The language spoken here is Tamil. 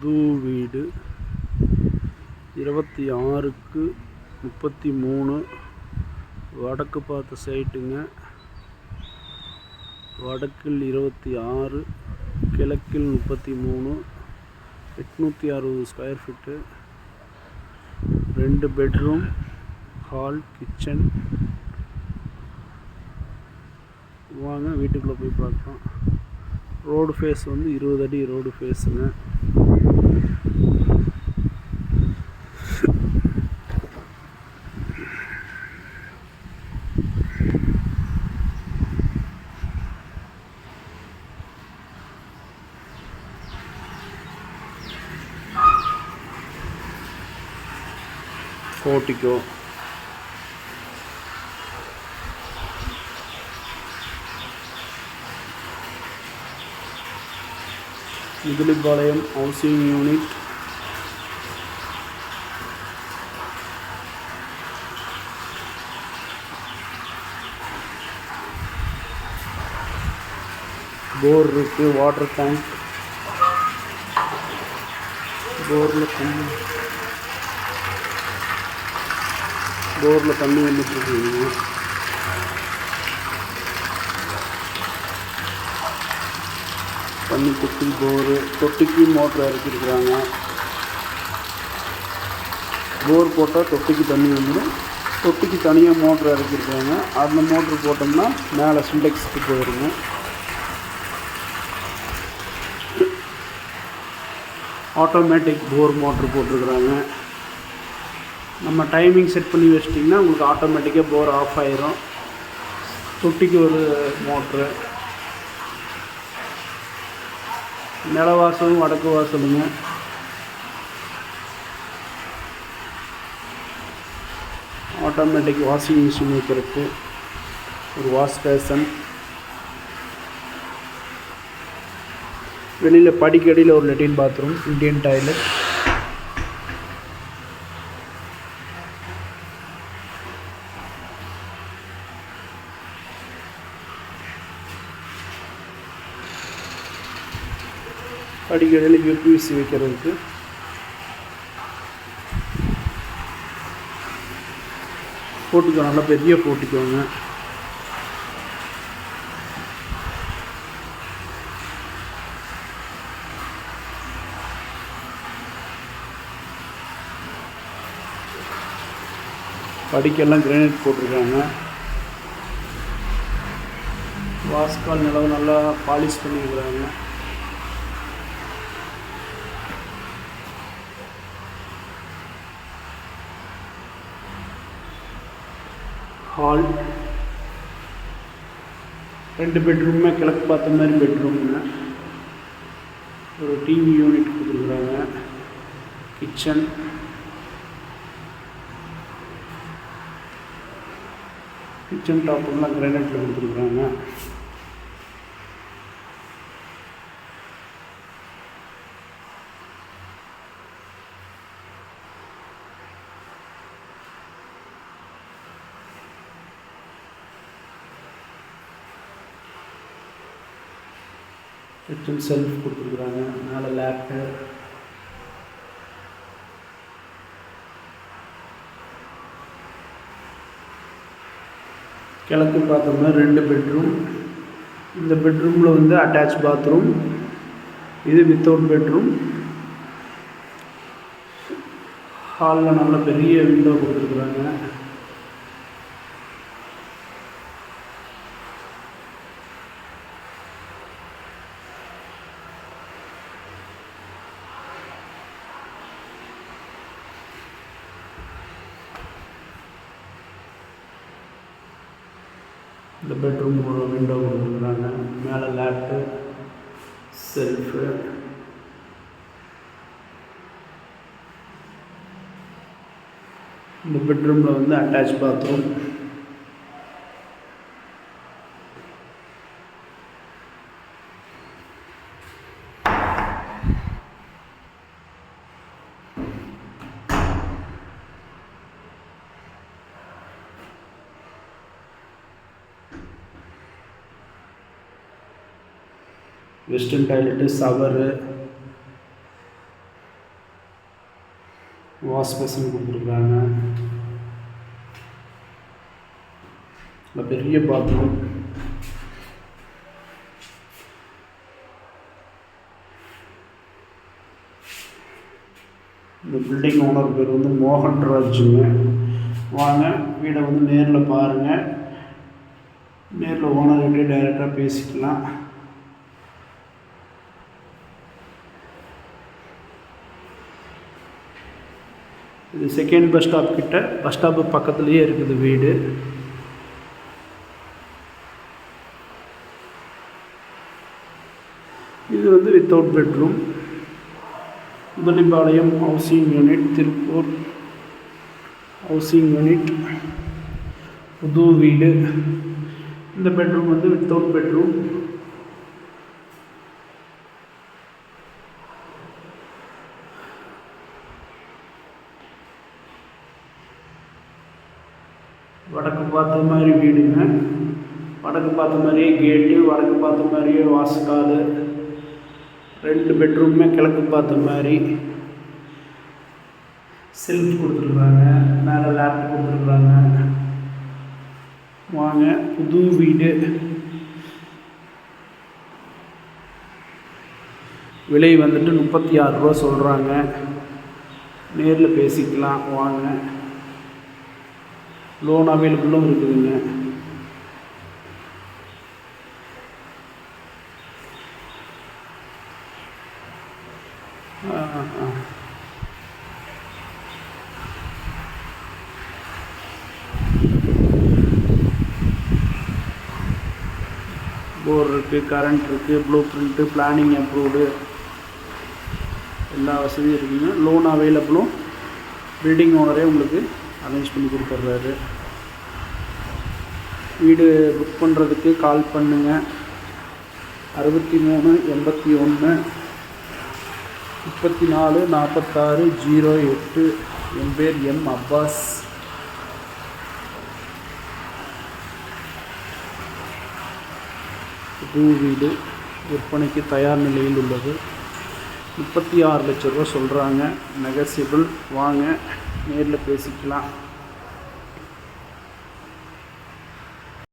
புது வீடு. இருபத்தி ஆறுக்கு முப்பத்தி மூணு வடக்கு பார்த்த சைட்டுங்க. வடக்கில் இருபத்தி ஆறு கிழக்கில் முப்பத்தி மூணு எட்நூற்றி அறுபது ஸ்கொயர் ஃபீட்டு ரெண்டு பெட்ரூம் ஹால் கிச்சன் வாங்க வீட்டுக்குள்ளே போய் பார்க்கலாம். ரோடு ஃபேஸ் வந்து இருபது அடி road ஃபேஸுங்க portico Mudalipalayam housing unit bore இருக்கு வாட்டர் டேங்க் போரில் தண்ணி போரில் தண்ணி வந்துட்டுருக்கீங்க தண்ணி தொட்டி போரு தொட்டிக்கு மோட்ரு இறக்கிருக்கிறாங்க போர் போட்டால் தொட்டிக்கு தண்ணி வந்துடும் தொட்டிக்கு தனியாக மோட்ரு இறக்கிருக்காங்க அந்த மோட்ரு போட்டோம்னா மேலே சிண்டெக்ஸுக்கு போயிடுங்க ஆட்டோமேட்டிக் போர் மோட்ரு போட்டிருக்குறாங்க. நம்ம டைமிங் செட் பண்ணி வச்சிட்டிங்கன்னா உங்களுக்கு ஆட்டோமேட்டிக்காக போர் ஆஃப் ஆயிரும். தொட்டிக்கு ஒரு மோட்ரு நிலவாசலும் வடக்கு வாசலுங்க. ஆட்டோமேட்டிக் வாஷிங் மிஷின் வைக்கிறதுக்கு ஒரு வாஷ் பேசன் வெளியில் படிக்கடியில் ஒரு லெட்டின் பாத்ரூம் இந்தியன் டாய்லெட் அடிக்கடியில் யூபிஎஸ்சி வைக்கிறதுக்கு போட்டுக்கோ நல்லா பெரிய போட்டுக்கோங்க படிக்கெல்லாம் கிரானைட் போட்டிருக்காங்க வாஸ்கால் நிலவு நல்லா பாலிஷ் பண்ணியிருக்கிறாங்க ஹால் ரெண்டு பெட்ரூமே கிழக்கு பார்த்த மாதிரி பெட்ரூம்ங்க ஒரு டிவி யூனிட் கொடுத்துருக்குறாங்க கிச்சன் கிச்சன் டாப்லாம் கிரானைட்டில் கொடுத்துருக்குறாங்க. கிச்சன் செல்ஃப் கொடுத்துருக்குறாங்க. மேலே லேப்பு கிழக்கு பார்த்தோம்னா ரெண்டு பெட்ரூம் இந்த பெட்ரூமில் வந்து அட்டாச் பாத்ரூம் இது வித்தவுட் பெட்ரூம் ஹாலில் நல்ல பெரிய விண்டோ கொடுத்துருக்குறாங்க. இந்த பெட்ரூம் ஒரு விண்டோ கொடுத்துருக்குறாங்க மேலே லேப்பு செல்ஃபு இந்த பெட்ரூமில் வந்து attach bathroom western toilet shower wash கொடுத்துருக்காங்க. கொடுத்துருக்குறாங்க பெரிய பாத்ரூம் இந்த பில்டிங் ஓனர் பேர் வந்து மோகன்ராஜுங்க வாங்க வீடை வந்து நேரில் பாருங்கள் நேரில் ஓனர்கிட்டே டைரெக்டாக பேசிக்கலாம். இது செகண்ட் பஸ் ஸ்டாப் கிட்ட பஸ் ஸ்டாப்பு பக்கத்துலேயே இருக்குது வீடு. இது வந்து without bedroom Mudalipalayam housing unit Tiruppur. Housing unit புது வீடு. இந்த பெட்ரூம் வந்து வித்தவுட் பெட்ரூம் வடக்கு பார்த்த மாதிரி வீடுங்க. வடக்கு பார்த்த மாதிரியே கேட்டு வடக்கு பார்த்த மாதிரியே வாசக்கால் ரெண்டு பெட்ரூமே கிழக்கு பார்த்த மாதிரி. செல்ஃப் கொடுத்துருக்குறாங்க மேலே லேப் கொடுத்துருக்குறாங்க வாங்க புது வீடு. விலை வந்துட்டு முப்பத்தி ஆறு ரூபா சொல்கிறாங்க நேரில் பேசிக்கலாம் வாங்க. லோன் அவைலபிளும் இருக்குதுங்க. போர் இருக்குது கரண்ட் இருக்குது ப்ளூ பிரிண்ட்டு பிளானிங் அப்ரூவ்டு எல்லா வசதியும் இருக்குதுங்க லோன் அவைலபிளும் பில்டிங் ஓனரே உங்களுக்கு அரேஞ்ச் பண்ணி கொடுத்துட்றாரு வீடு புக் பண்ணுறதுக்கு கால் பண்ணுங்கள் அறுபத்தி மூணு எண்பத்தி ஒன்று முப்பத்தி நாலு நாற்பத்தாறு ஜீரோ எட்டு. என் பேர் எம் அப்பாஸ். புது வீடு விற்பனைக்கு தயார் நிலையில் உள்ளது. முப்பத்தி ஆறு லட்ச ரூபா சொல்கிறாங்க நெகசிபிள் வாங்க. நேரில் பேசிக்கலாம்.